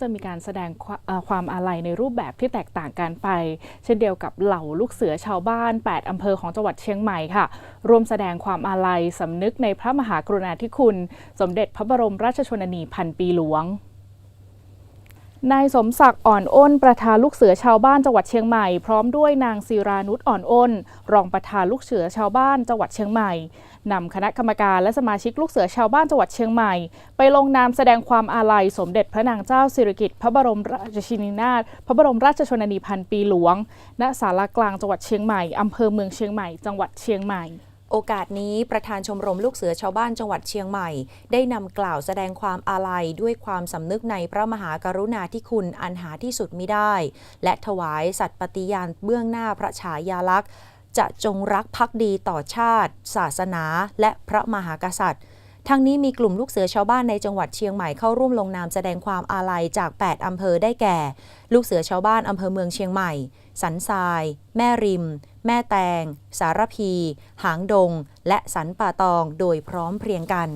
จะมีการแสดงควความอาลัยในรูปแบบที่แตกต่างกันไป เช่นเดียวกับเหล่าลูกเสือชาวบ้าน 8 อำเภอของจังหวัดเชียงใหม่ค่ะ ร่วมแสดงความอาลัยสำนึกในพระมหากรุณาธิคุณ สมเด็จพระบรมราชชนนีพันปีหลวง นายสมศักดิ์อ่อนอ้น ประธานลูกเสือชาวบ้านจังหวัดเชียงใหม่ พร้อมด้วยนางศิรานุชอ่อนอ้น รองประธานลูกเสือชาวบ้านจังหวัดเชียงใหม่นำคณะกรรมการและสมาชิกลูกเสือชาวบ้านจังหวัดเชียงใหม่ ไปลงนามแสดงความอาลัยสมเด็จพระนางเจ้าสิริกิติ์พระบรมราชชินีนาถพระบรมราชชนนีพันปีหลวง ณศาลากลางจังหวัดเชียงใหม่อำเภอเมืองเชียงใหม่ จังหวัดเชียงใหม่ โอกาสนี้ประธานชมรมลูกเสือชาวบ้านจังหวัดเชียงใหม่ ได้นำกล่าวแสดงความอาลัยด้วยความสำนึกในพระมหากรุณาธิคุณอันหาที่สุดมิได้ และถวายสัตย์ปฏิญาณเบื้องหน้าพระฉายาลักษณ์ จะจงรักภักดีต่อชาติ ศาสนา และพระมหากษัตริย์ทั้งนี้มีกลุ่มลูกเสือชาวบ้านในจังหวัดเชียงใหม่เข้าร่วมลงนามแสดงความอาลัยจาก 8 อำเภอได้แก่ ลูกเสือชาวบ้านอำเภอเมืองเชียงใหม่ สันทราย แม่ริม แม่แตง สารพี หางดง และสันป่าตองโดยพร้อมเพรียงกัน